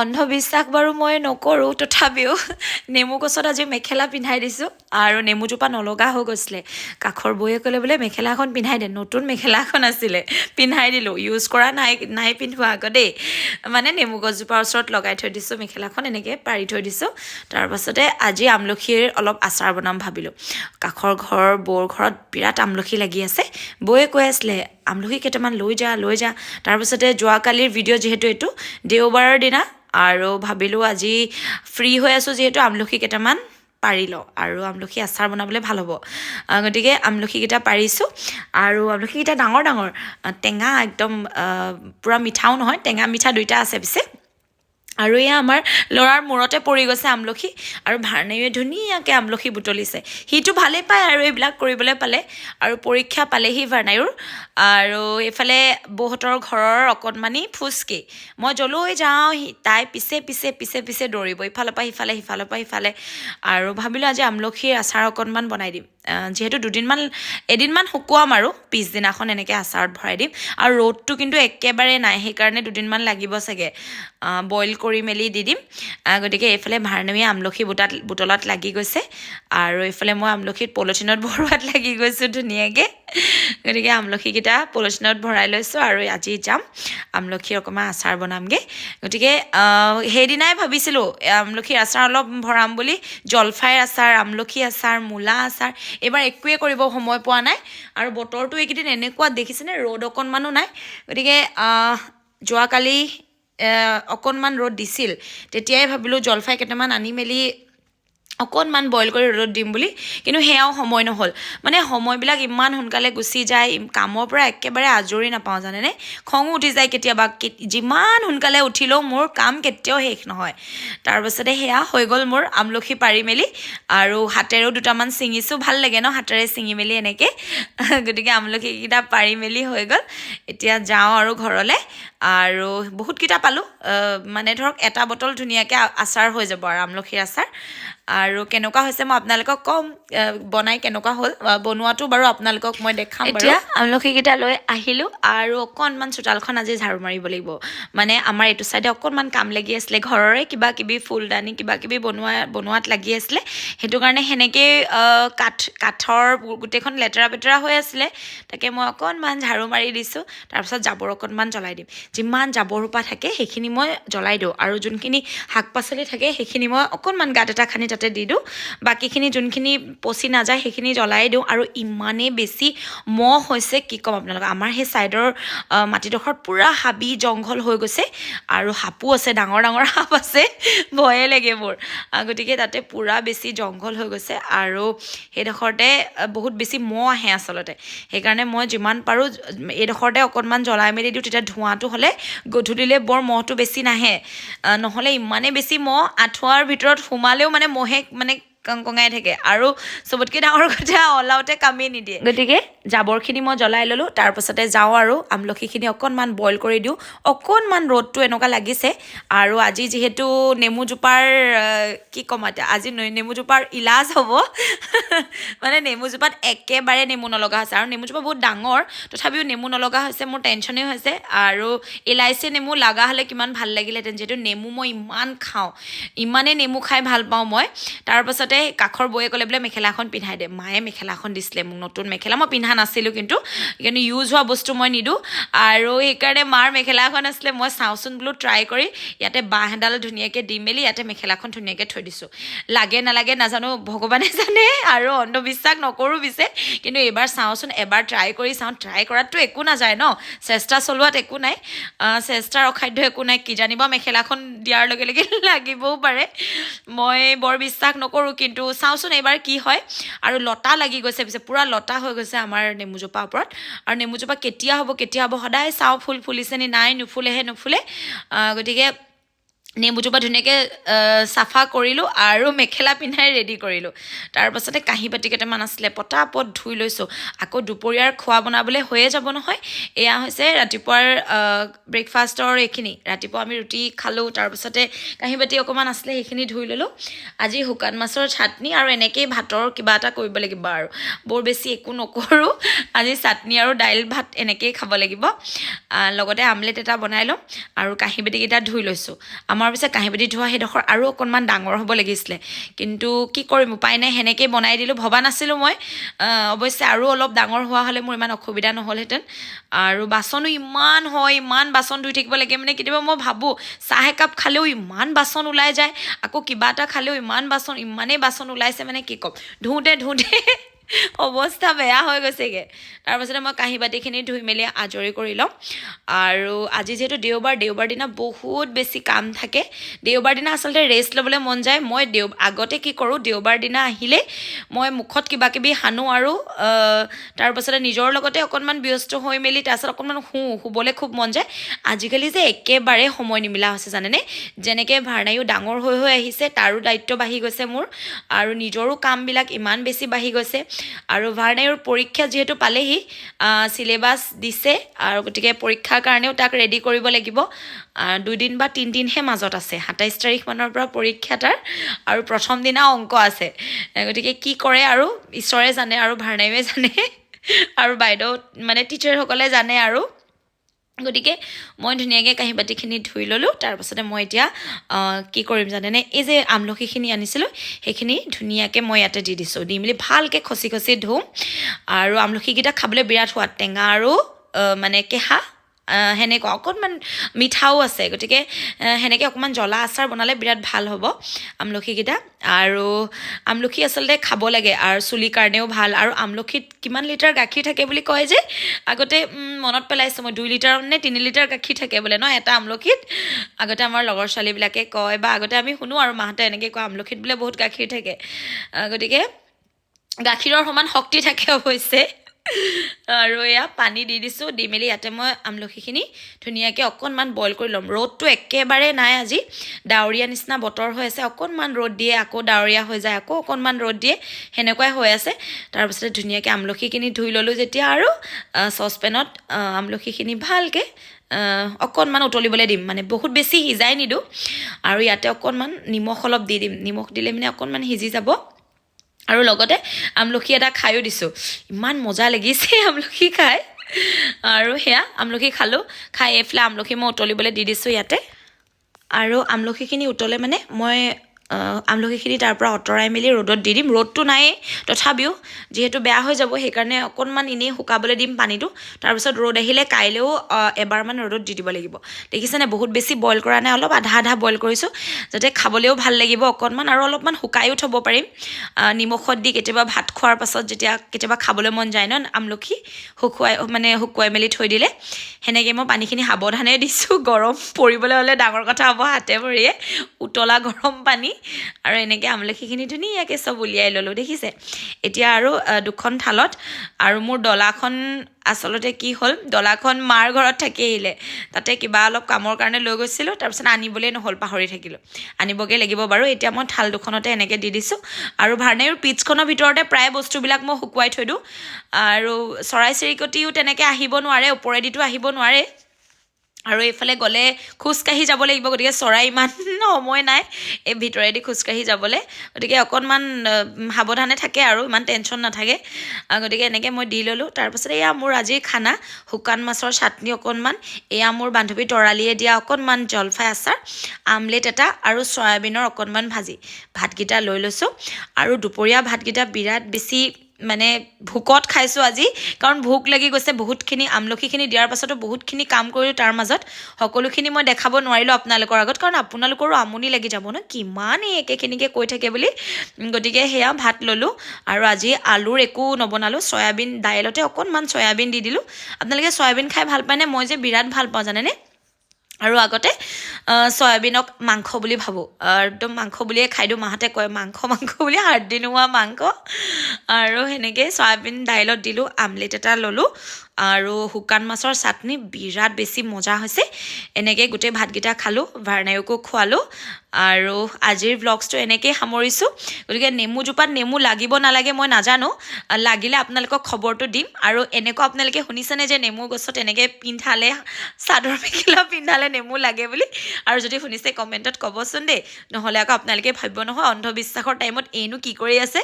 অন্ধবিশ্বাস বাৰু মই নকৰোঁ তথাপিও নেমু গছত আজি মেখেলা পিন্ধাই দিছোঁ আৰু নেমুজোপা নলগা হৈ গৈছিলে। কাষৰ বৌয়ে ক'লে বোলে মেখেলাখন পিন্ধাই দে নতুন মেখেলা এখন আছিলে পিন্ধাই দিলোঁ ইউজ কৰা নাই নাই পিন্ধোৱা আকৌ দেই। মানে নেমু গছজোপাৰ ওচৰত লগাই থৈ দিছোঁ মেখেলাখন এনেকৈ পাৰি থৈ দিছোঁ। তাৰপাছতে আজি আমলখিৰ অলপ আচাৰ বনাম ভাবিলোঁ। কাষৰ ঘৰৰ বৌৰ ঘৰত বিৰাট আমলখি লাগি আছে। বৌয়ে কৈ আছিলে আমলখি কেইটামান লৈ যা লৈ যা। তাৰপিছতে যোৱাকালিৰ ভিডিঅ' যিহেতু এইটো দেওবাৰৰ দিনা আৰু ভাবিলোঁ আজি ফ্ৰী হৈ আছোঁ যিহেতু আমলখি কেইটামান পাৰি লওঁ আৰু আমলখি আচাৰ বনাবলৈ ভালো হ'ব। গতিকে আমলখিকেইটা পাৰিছোঁ আৰু আমলখিকেইটা ডাঙৰ ডাঙৰ টেঙা একদম পূৰা মিঠাও নহয়, টেঙা মিঠা দুইটা আছে পিছে। আৰু এয়া আমাৰ ল'ৰাৰ মূৰতে পৰি গৈছে আমলখি আৰু ভাৰ্ণাইয়ে ধুনীয়াকৈ আমলখি বুটলিছে। সিটো ভালেই পায় আৰু এইবিলাক কৰিবলৈ পালে আৰু পৰীক্ষা পালেহি ভাৰ্ণাইৰ। আৰু এইফালে বৌহঁতৰ ঘৰৰ অকণমানি ফুচকি। মই যলৈ যাওঁ তাই পিছে পিছে পিছে পিছে দৌৰিব। ইফালৰ পৰা সিফালে সিফালৰ পৰা সিফালে। আৰু ভাবিলোঁ আজি আমলখিৰ আচাৰ অকণমান বনাই দিম। যিহেতু দুদিনমান, এদিনমান শুকুৱাম আৰু পিছদিনাখন এনেকৈ আচাৰত ভৰাই দিম। আৰু ৰ'দটো কিন্তু একেবাৰে নাই, সেইকাৰণে দুদিনমান লাগিব চাগে। বইল কৰি মেলি দি দিম। গতিকে এইফালে ভাৰ্ণৱীয়ে আমলখি বুটাত, বুটলত লাগি গৈছে। আৰু এইফালে মই আমলখিত পলিথিনত ভৰোৱাত লাগি গৈছোঁ ধুনীয়াকৈ। গতিকে আমলখিকেইটা পলিথিনত ভৰাই লৈছোঁ আৰু আজি যাম। আমলখিৰ অকণমান আচাৰ বনামগৈ। গতিকে সেইদিনাই ভাবিছিলোঁ, আমলখিৰ আচাৰ অলপ ভৰাম বুলি, জলফাইৰ আচাৰ, আমলখি আচাৰ, মূলা আচাৰ, এইবাৰ একোৱে কৰিব সময় পোৱা নাই। আৰু বতৰটো এইকেইদিন এনেকুৱা, দেখিছেনে? ৰ'দ অকণমানো নাই। গতিকে যোৱাকালি অকণমান ৰ'দ দিছিল। তেতিয়াই ভাবিলোঁ জলফাই কেইটামান আনি মেলি অকণমান বইল কৰি ৰ'দত দিম বুলি কিন্তু সেয়াও সময় নহ'ল। মানে সময়বিলাক ইমান সোনকালে গুচি যায় কামৰ পৰা একেবাৰে আজৰি নাপাওঁ জানেনে? খঙো উঠি যায় কেতিয়াবা যিমান সোনকালে উঠিলেও মোৰ কাম কেতিয়াও শেষ নহয়। তাৰপাছতে সেয়া হৈ গ'ল মোৰ আমলখি পাৰি মেলি আৰু হাতেৰেও দুটামান ছিঙিছোঁ। ভাল লাগে ন হাতেৰে ছিঙি মেলি এনেকৈ। গতিকে আমলখিকেইটা পাৰি মেলি হৈ গ'ল। এতিয়া যাওঁ আৰু ঘৰলৈ আৰু বহুতকেইটা পালোঁ। মানে ধৰক এটা বটল ধুনীয়াকৈ আচাৰ হৈ যাব আৰু আমলখিৰ আচাৰ। আৰু কেনেকুৱা হৈছে মই আপোনালোকক ক'ম বনাই কেনেকুৱা হ'ল বনোৱাটো বাৰু আপোনালোকক মই দেখাম এতিয়া আমলখিকেইটা লৈ আহিলোঁ আৰু অকণমান চোতালখন আজি ঝাৰু মাৰিব লাগিব। মানে আমাৰ এইটো চাইডে অকণমান কাম লাগি আছিলে ঘৰৰে কিবা কিবি ফুলদানি কিবা কিবি বনোৱা বনোৱাত লাগি আছিলে। সেইটো কাৰণে সেনেকেই কাঠ কাঠৰ গোটেইখন লেতেৰা পেতেৰা হৈ আছিলে। তাকে মই অকণমান ঝাৰু মাৰি দিছোঁ তাৰপিছত জাবৰ অকণমান জ্বলাই দিম। যিমান জাবৰ সোপা থাকে সেইখিনি মই জ্বলাই দিওঁ। আৰু যোনখিনি শাক পাচলি থাকে সেইখিনি মই অকণমান গাঁত এটা খানি তাতে দি দিওঁ। বাকীখিনি যোনখিনি পচি নাযায় সেইখিনি জ্বলাই দিওঁ আৰু ইমানেই বেছি মহ হৈছে কি ক'ম আপোনালোকক। আমাৰ সেই ছাইডৰ মাটিডোখৰত পূৰা হাবি জংঘল হৈ গৈছে আৰু সাপো আছে ডাঙৰ ডাঙৰ সাপ আছে ভয়ে লাগে মোৰ। গতিকে তাতে পূৰা বেছি জংঘল হৈ গৈছে আৰু সেইডোখৰতে বহুত বেছি মহ আহে আচলতে। সেইকাৰণে মই যিমান পাৰোঁ এইডোখৰতে অকণমান জ্বলাই মেলি দিওঁ তেতিয়া ধোঁৱাটো হ'লে গধূলিলৈ বৰ মহটো বেছি নাহে। নহ'লে ইমানেই বেছি মহ আঁঠুৱাৰ ভিতৰত সোমালেও মানে মহে মানে কং কঙাই থাকে। আৰু চবতকৈ ডাঙৰ কথা ওলাওতে কামেই নিদিয়ে। গতিকে জাবৰখিনি মই জ্বলাই ল'লোঁ তাৰপাছতে যাওঁ আৰু আমলখিখিনি অকণমান বইল কৰি দিওঁ। অকণমান ৰ'দটো এনেকুৱা লাগিছে আৰু আজি যিহেতু নেমুজোপাৰ কি ক'ম এতিয়া, আজি নেমুজোপাৰ ইলাজ হ'ব। মানে নেমুজোপাত একেবাৰে নেমু নলগা হৈছে। আৰু নেমুজোপা বহুত ডাঙৰ, তথাপিও নেমু নলগা হৈছে, মোৰ টেনশ্যনেই হৈছে। আৰু ইলাইচি নেমু লগা হ'লে কিমান ভালো লাগিলেহেঁতেন যিহেতু নেমু মই ইমান খাওঁ। ইমানেই নেমু খাই ভালো পাওঁ মই। তাৰপাছতে কাষৰ বৌয়ে ক'লে বোলে মেখেলাখন পিন্ধাই দে। মায়ে মেখেলাখন দিছিলে মোক নতুন মেখেলা। মই পিন্ধা নাছিলোঁ কিন্তু কিন্তু ইউজ হোৱা বস্তু মই নিদিওঁ আৰু সেইকাৰণে মাৰ মেখেলা এখন আছিলে মই চাওঁচোন বোলো ট্ৰাই কৰি ইয়াতে বাঁহ এডাল ধুনীয়াকৈ দি মেলি ইয়াতে মেখেলাখন ধুনীয়াকৈ থৈ দিছোঁ। লাগে নালাগে নাজানো ভগৱানে জানে আৰু অন্ধবিশ্বাস নকৰোঁ পিছে। কিন্তু এইবাৰ চাওঁচোন এবাৰ ট্ৰাই কৰি চাওঁ। ট্ৰাই কৰাততো একো নাযায় ন? চেষ্টা চলোৱাত একো নাই। চেষ্টাৰ অসাধ্য একো নাই। কি জানিবা মেখেলাখন দিয়াৰ লগে লগে লাগিবও পাৰে। মই বৰ বিশ্বাস নকৰোঁ কিন্তু চাওঁচোন এইবাৰ কি হয়। আৰু লতা লাগি গৈছে পিছে পূৰা লতা হৈ গৈছে আমাৰ নেমুজোপাৰ ওপৰত। আৰু নেমুজোপা কেতিয়া হ'ব কেতিয়া হ'ব সদায় চাওঁ ফুল ফুলিছে নি নাই নুফুলেহে নুফুলে। গতিকে নেমুজোপা ধুনীয়াকৈ চাফা কৰিলোঁ আৰু মেখেলা পিন্ধাই ৰেডি কৰিলোঁ। তাৰপাছতে কাঁহী বাতি কেইটামান আছিলে পটাপট ধুই লৈছোঁ। আকৌ দুপৰীয়াৰ খোৱা বনাবলৈ হৈয়ে যাব নহয়। এয়া হৈছে ৰাতিপুৱাৰ ব্ৰেকফাষ্টৰ এইখিনি। ৰাতিপুৱা আমি ৰুটি খালোঁ তাৰপাছতে কাঁহী বাতি অকণমান আছিলে সেইখিনি ধুই ল'লোঁ। আজি শুকান মাছৰ চাটনি আৰু এনেকেই ভাতৰ কিবা এটা কৰিব লাগিব আৰু। বৰ বেছি একো নকৰোঁ। আজি চাটনি আৰু দাইল ভাত এনেকেই খাব লাগিব। লগতে আমলেট এটা বনাই ল'ম আৰু কাঁহী বাতিকেইটা ধুই লৈছোঁ। আমাৰ আমাৰ পিছে কাঁহী বাতি ধোৱা সেইডোখৰ আৰু অকণমান ডাঙৰ হ'ব লাগিছিলে। কিন্তু কি কৰিম উপায় নাই সেনেকেই বনাই দিলোঁ। ভবা নাছিলোঁ মই। অৱশ্যে আৰু অলপ ডাঙৰ হোৱা হ'লে মোৰ ইমান অসুবিধা নহ'লহেঁতেন। আৰু বাচনো ইমান হয় ইমান বাচন ধুই থাকিব লাগে। মানে কেতিয়াবা মই ভাবোঁ চাহ একাপ খালেও ইমান বাচন ওলাই যায়। আকৌ কিবা এটা খালেও ইমান বাচন ইমানেই বাচন ওলাইছে মানে কি ক'ম। ধুওঁতে ধুওঁতে অৱস্থা বেয়া হৈ গৈছেগৈ। তাৰপাছতে মই কাঁহী বাতিখিনি ধুই মেলি আজৰি কৰি লওঁ আৰু আজি যিহেতু দেওবাৰ দেওবাৰ দিনা বহুত বেছি কাম থাকে। দেওবাৰ দিনা আচলতে ৰেষ্ট ল'বলৈ মন যায়। মই দেও আগতে কি কৰোঁ দেওবাৰ দিনা আহিলে মই মুখত কিবা কিবি সানো আৰু তাৰপাছতে নিজৰ লগতে অকণমান ব্যস্ত হৈ মেলি তাৰপাছত অকণমান শুওঁ শুবলৈ খুব মন যায়। আজিকালি যে একেবাৰে সময় নিমিলা হৈছে জানেনে? যেনেকৈ ভাৰ্ণায়ো ডাঙৰ হৈ হৈ আহিছে তাৰো দায়িত্ব বাঢ়ি গৈছে মোৰ। আৰু নিজৰো কামবিলাক ইমান বেছি বাঢ়ি গৈছে। আৰু ভাৰ্ণায়ৰ পৰীক্ষা যিহেতু পালেহি চিলেবাছ দিছে আৰু গতিকে পৰীক্ষাৰ কাৰণেও তাক ৰেডি কৰিব লাগিব। দুদিন বা তিনিদিনহে মাজত আছে, সাতাইছ তাৰিখমানৰ পৰা পৰীক্ষা তাৰ আৰু প্ৰথম দিনা অঙ্ক আছে। গতিকে কি কৰে আৰু ঈশ্বৰে জানে আৰু ভাৰ্ণায়ুৱে জানে। আৰু বাইদেউ মানে টিচাৰসকলে জানে আৰু গতিকে মই ধুনীয়াকৈ কাঁহী বাতিখিনি ধুই ল'লোঁ তাৰপাছতে মই এতিয়া কি কৰিম জানেনে? এই যে আমলখিখিনি আনিছিলোঁ সেইখিনি ধুনীয়াকৈ মই ইয়াতে দি দিছোঁ। দি মেলি ভালকৈ খচি খচি ধুম। আৰু আমলখিকেইটা খাবলৈ বিৰাট সোৱাদ টেঙা আৰু মানে কেঁহা। সেনেকুৱা অকণমান মিঠাও আছে। গতিকে সেনেকৈ অকণমান জ্বলা আচাৰ বনালে বিৰাট ভালো হ'ব আমলখিকেইটা। আৰু আমলখি আচলতে খাব লাগে আৰু চুলিৰ কাৰণেও ভালো। আৰু আমলখিত কিমান লিটাৰ গাখীৰ থাকে বুলি কয় যে, আগতে মনত পেলাইছোঁ মই, দুই লিটাৰ নে তিনি লিটাৰ গাখীৰ থাকে বোলে ন এটা আমলখিত। আগতে আমাৰ লগৰ ছোৱালীবিলাকে কয় বা আগতে আমি শুনো আৰু মাহঁতে এনেকৈ কয়, আমলখিত বোলে বহুত গাখীৰ থাকে। গতিকে, গাখীৰৰ সমান শক্তি থাকে অৱশ্যে। আৰু এয়া পানী দি দিছোঁ দি মেলি ইয়াতে মই আমলখিখিনি ধুনীয়াকৈ অকণমান বইল কৰি ল'ম। ৰ'দটো একেবাৰে নাই আজি। ডাৱৰীয়া নিচিনা বতৰ হৈ আছে অকণমান ৰ'দ দিয়ে আকৌ ডাৱৰীয়া হৈ যায় আকৌ অকণমান ৰ'দ দিয়ে সেনেকুৱাই হৈ আছে। তাৰপিছতে ধুনীয়াকৈ আমলখিখিনি ধুই ল'লোঁ যেতিয়া আৰু চচপেনত আমলখিখিনি ভালকৈ অকণমান উতলিবলৈ দিম। মানে বহুত বেছি সিজাই নিদিওঁ আৰু ইয়াতে অকণমান নিমখ অলপ দি দিম। নিমখ দিলে মানে অকণমান সিজি যাব। আৰু লগতে আমলখি এটা খায়ো দিছোঁ। ইমান মজা লাগিছে আমলখি খাই। আৰু সেয়া আমলখি খালোঁ। খাই এইফালে আমলখি মই উতলিবলৈ দি দিছোঁ ইয়াতে। আৰু আমলখিখিনি উতলে মানে মই আমলখিখিনি তাৰ পৰা আঁতৰাই মেলি ৰ'দত দি দিম। ৰ'দটো নায়েই তথাপিও যিহেতু বেয়া হৈ যাব সেইকাৰণে অকণমান এনেই শুকাবলৈ দিম পানীটো। তাৰপিছত ৰ'দ আহিলে কাইলৈও এবাৰমান ৰ'দত দি দিব লাগিব। দেখিছেনে বহুত বেছি বইল কৰা নাই অলপ আধা আধা বইল কৰিছোঁ যাতে খাবলৈও ভাল লাগিব অকণমান আৰু অলপমান শুকায়ো থ'ব পাৰিম। নিমখত দি কেতিয়াবা ভাত খোৱাৰ পাছত যেতিয়া কেতিয়াবা খাবলৈ মন যায় ন আমলখি শুকুৱাই মানে শুকুৱাই মেলি থৈ দিলে। সেনেকৈ মই পানীখিনি সাৱধানে দিছোঁ গৰম পৰিবলৈ হ'লে ডাঙৰ কথা হ'ব হাতে ভৰিয়ে। উতলা গৰম পানী। আৰু এনেকৈ আমলখিখিনি ধুনীয়াকৈ চব উলিয়াই ল'লোঁ। দেখিছে? এতিয়া আৰু দুখন থালত আৰু মোৰ ডলাখন আচলতে কি হ'ল ডলাখন মাৰ ঘৰত থাকি আহিলে। তাতে কিবা অলপ কামৰ কাৰণে লৈ গৈছিলোঁ তাৰপিছত আনিবলৈ নহ'ল পাহৰি থাকিলোঁ। আনিবগৈ লাগিব বাৰু এতিয়া মই থাল দুখনতে এনেকৈ দি দিছোঁ। আৰু ভাৰ্নেৰ পিটছখনৰ ভিতৰতে প্ৰায় বস্তুবিলাক মই শুকুৱাই থৈ দিওঁ। আৰু চৰাই চিৰিকটিও তেনেকৈ আহিব নোৱাৰে ওপৰেদিতো আহিব নোৱাৰে। আৰু এইফালে গ'লে খোজকাঢ়ি যাব লাগিব গতিকে চৰাই ইমান সময় নাই। এই ভিতৰেদি খোজকাঢ়ি যাবলৈ। গতিকে অকণমান সাৱধানে থাকে আৰু ইমান টেনশ্যন নাথাকে। গতিকে এনেকৈ মই দি ল'লোঁ। তাৰপাছতে এয়া মোৰ আজিৰ খানা শুকান মাছৰ চাটনি অকণমান। এয়া মোৰ বান্ধৱী তৰালীয়ে দিয়া অকণমান জলফাই আচাৰ আমলেট এটা আৰু চয়াবিনৰ অকণমান ভাজি। ভাতকেইটা লৈ লৈছোঁ। আৰু দুপৰীয়া ভাতকেইটা বিৰাট বেছি মানে ভোকত খাইছোঁ আজি, কাৰণ ভোক লাগি গৈছে, বহুতখিনি আমলখিখিনি দিয়াৰ পাছতো বহুতখিনি কাম কৰিলোঁ তাৰ মাজত। সকলোখিনি মই দেখাব নোৱাৰিলোঁ আপোনালোকৰ আগত, কাৰণ আপোনালোকৰো আমনি লাগি যাব ন, কিমান এই একেখিনিকে কৈ থাকে বুলি। গতিকে সেয়া ভাত ল'লোঁ আৰু আজি আলুৰ একো নবনালোঁ, চয়াবিন দাইলতে অকণমান চয়াবিন দি দিলোঁ। আপোনালোকে চয়াবিন খাই ভালো পায়নে মই যে বিৰাট ভালো পাওঁ, জানেনে? আৰু আগতে চয়াবিনক মাংস বুলি ভাবোঁ। একদম মাংস বুলিয়ে খাই দিওঁ মাহঁতে কয় মাংস মাংস বুলি হাৰ্দি নোহোৱা মাংস। আৰু সেনেকৈ চয়াবিন দাইলত দিলোঁ আমলেট এটা ল'লোঁ। আৰু শুকান মাছৰ চাটনি বিৰাট বেছি মজা হৈছে। এনেকৈ গোটেই ভাতকেইটা খালোঁ ভাৰ্ণায়ুকো খোৱালোঁ আৰু আজিৰ ব্লগছটো এনেকৈয়ে সামৰিছোঁ। গতিকে নেমুজোপাত নেমু লাগিব নালাগে মই নাজানো লাগিলে আপোনালোকক খবৰটো দিম। আৰু এনেকুৱা আপোনালোকে শুনিছেনে যে নেমু গছত এনেকৈ পিন্ধালে চাদৰ মেখেলা পিন্ধালে নেমু লাগে বুলি? আৰু যদি শুনিছে কমেণ্টত ক'বচোন দেই নহ'লে আকৌ আপোনালোকে ভাবিব নহয় অন্ধবিশ্বাসৰ টাইমত এইনো কি কৰি আছে?